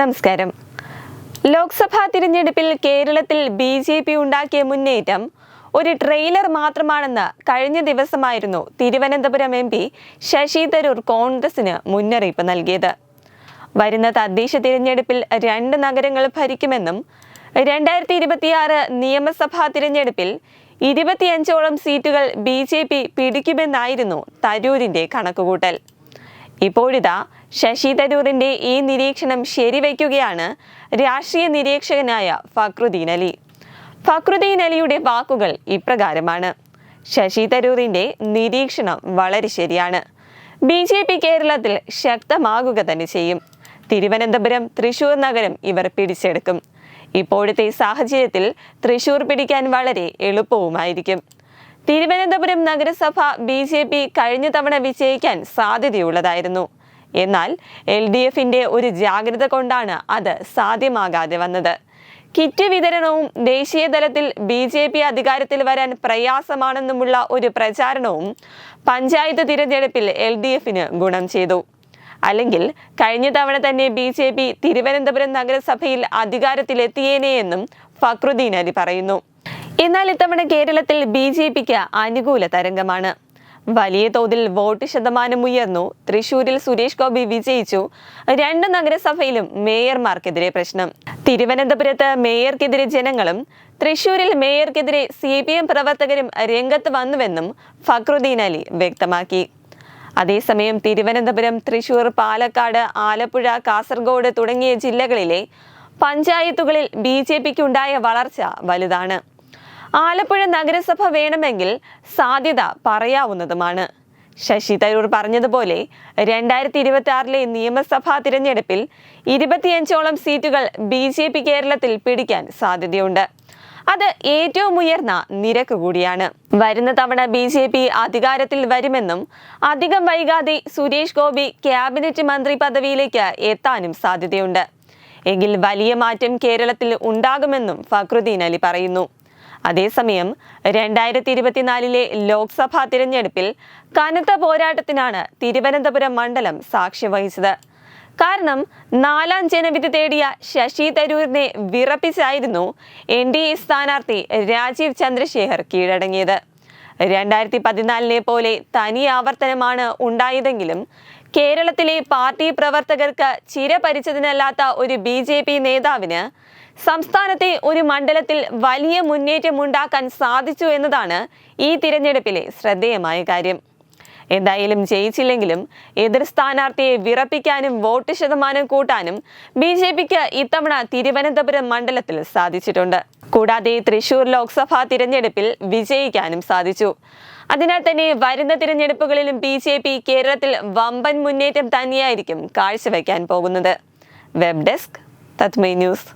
നമസ്കാരം. ലോക്സഭാ തിരഞ്ഞെടുപ്പിൽ കേരളത്തിൽ ബി ജെ പി ഉണ്ടാക്കിയ മുന്നേറ്റം ഒരു ട്രെയിലർ മാത്രമാണെന്ന് കഴിഞ്ഞ ദിവസമായിരുന്നു തിരുവനന്തപുരം എം പി ശശി തരൂർ കോൺഗ്രസിന് മുന്നറിയിപ്പ് നൽകിയത്. വരുന്ന തദ്ദേശ തിരഞ്ഞെടുപ്പിൽ രണ്ട് നഗരങ്ങൾ ഭരിക്കുമെന്നും രണ്ടായിരത്തി ഇരുപത്തിയാറ് നിയമസഭാ തിരഞ്ഞെടുപ്പിൽ ഇരുപത്തിയഞ്ചോളം സീറ്റുകൾ ബി ജെ പി പിടിക്കുമെന്നായിരുന്നു തരൂരിന്റെ കണക്കുകൂട്ടൽ. ഇപ്പോഴിതാ ശശി തരൂറിന്റെ ഈ നിരീക്ഷണം ശരിവയ്ക്കുകയാണ് രാഷ്ട്രീയ നിരീക്ഷകനായ ഫക്രുദ്ദീൻ അലി. ഫക്രുദ്ദീൻ അലിയുടെ വാക്കുകൾ ഇപ്രകാരമാണ്. ശശി തരൂറിന്റെ നിരീക്ഷണം വളരെ ശരിയാണ്. ബി ജെ പി കേരളത്തിൽ ശക്തമാകുക തന്നെ ചെയ്യും. തിരുവനന്തപുരം തൃശൂർ നഗരം ഇവർ പിടിച്ചെടുക്കും. ഇപ്പോഴത്തെ സാഹചര്യത്തിൽ തൃശൂർ പിടിക്കാൻ വളരെ എളുപ്പവുമായിരിക്കും. തിരുവനന്തപുരം നഗരസഭ ബി ജെ പി കഴിഞ്ഞ തവണ വിജയിക്കാൻ സാധ്യതയുള്ളതായിരുന്നു. എന്നാൽ എൽ ഡി എഫിന്റെ ഒരു ജാഗ്രത കൊണ്ടാണ് അത് സാധ്യമാകാതെ വന്നത്. കിറ്റ് വിതരണവും ദേശീയ തലത്തിൽ ബി ജെ പി അധികാരത്തിൽ വരാൻ പ്രയാസമാണെന്നുമുള്ള ഒരു പ്രചാരണവും പഞ്ചായത്ത് തിരഞ്ഞെടുപ്പിൽ എൽ ഡി എഫിന് ഗുണം ചെയ്തു. അല്ലെങ്കിൽ കഴിഞ്ഞ തവണ തന്നെ ബി ജെ പി തിരുവനന്തപുരം നഗരസഭയിൽ അധികാരത്തിലെത്തിയേനെയെന്നും ഫക്രുദ്ദീൻ അലി പറയുന്നു. എന്നാൽ ഇത്തവണ കേരളത്തിൽ ബി ജെ പിക്ക് അനുകൂല തരംഗമാണ്. വലിയ തോതിൽ വോട്ട് ശതമാനം ഉയർന്നു തൃശൂരിൽ സുരേഷ് ഗോപി വിജയിച്ചു. രണ്ട് നഗരസഭയിലും മേയർമാർക്കെതിരെ പ്രശ്നം. തിരുവനന്തപുരത്ത് മേയർക്കെതിരെ ജനങ്ങളും തൃശൂരിൽ മേയർക്കെതിരെ സി പി എം പ്രവർത്തകരും രംഗത്ത് വന്നുവെന്നും ഫക്രുദ്ദീൻ അലി വ്യക്തമാക്കി. അതേസമയം തിരുവനന്തപുരം തൃശൂർ പാലക്കാട് ആലപ്പുഴ കാസർഗോഡ് തുടങ്ങിയ ജില്ലകളിലെ പഞ്ചായത്തുകളിൽ ബി ജെ പിക്കുണ്ടായ വളർച്ച വലുതാണ്. ആലപ്പുഴ നഗരസഭ വേണമെങ്കിൽ സാധ്യത പറയാവുന്നതുമാണ്. ശശി തരൂർ പറഞ്ഞതുപോലെ രണ്ടായിരത്തി ഇരുപത്തി ആറിലെ നിയമസഭാ തിരഞ്ഞെടുപ്പിൽ ഇരുപത്തിയഞ്ചോളം സീറ്റുകൾ ബി ജെ പി കേരളത്തിൽ പിടിക്കാൻ സാധ്യതയുണ്ട്. അത് ഏറ്റവും ഉയർന്ന നിരക്ക് കൂടിയാണ്. വരുന്ന തവണ ബി ജെ പി അധികാരത്തിൽ വരുമെന്നും അധികം വൈകാതെ സുരേഷ് ഗോപി ക്യാബിനറ്റ് മന്ത്രി പദവിയിലേക്ക് എത്താനും സാധ്യതയുണ്ട്. എങ്കിൽ വലിയ മാറ്റം കേരളത്തിൽ ഉണ്ടാകുമെന്നും ഫക്രുദ്ദീൻ അലി പറയുന്നു. അതേസമയം രണ്ടായിരത്തി ഇരുപത്തിനാലിലെ ലോക്സഭാ തിരഞ്ഞെടുപ്പിൽ കനത്ത പോരാട്ടത്തിനാണ് തിരുവനന്തപുരം മണ്ഡലം സാക്ഷ്യം വഹിച്ചത്. കാരണം നാലാം ജനവിധി തേടിയ ശശി തരൂരിനെ വിറപ്പിച്ചായിരുന്നു എൻ ഡി എ സ്ഥാനാർത്ഥി രാജീവ് ചന്ദ്രശേഖർ കീഴടങ്ങിയത്. രണ്ടായിരത്തി പതിനാലിനെ പോലെ തനി ആവർത്തനമാണ് ഉണ്ടായതെങ്കിലും കേരളത്തിലെ പാർട്ടി പ്രവർത്തകർക്ക് ചിരപരിച്ചതിനല്ലാത്ത ഒരു ബി ജെ പി നേതാവിന് സംസ്ഥാനത്തെ ഒരു മണ്ഡലത്തിൽ വലിയ മുന്നേറ്റമുണ്ടാക്കാൻ സാധിച്ചു എന്നതാണ് ഈ തിരഞ്ഞെടുപ്പിലെ ശ്രദ്ധേയമായ കാര്യം. എന്തായാലും ജയിച്ചില്ലെങ്കിലും എതിർ സ്ഥാനാർത്ഥിയെ വിറപ്പിക്കാനും വോട്ട് ശതമാനം കൂട്ടാനും ബി ജെ പിക്ക് ഇത്തവണ തിരുവനന്തപുരം മണ്ഡലത്തിൽ സാധിച്ചിട്ടുണ്ട്. കൂടാതെ തൃശൂർ ലോക്സഭാ തിരഞ്ഞെടുപ്പിൽ വിജയിക്കാനും സാധിച്ചു. അതിനാൽ തന്നെ വരുന്ന തിരഞ്ഞെടുപ്പുകളിലും ബി ജെ പി കേരളത്തിൽ വമ്പൻ മുന്നേറ്റം തന്നെയായിരിക്കും കാഴ്ചവെക്കാൻ പോകുന്നത്. വെബ് ഡെസ്ക് തത്മൈ ന്യൂസ്.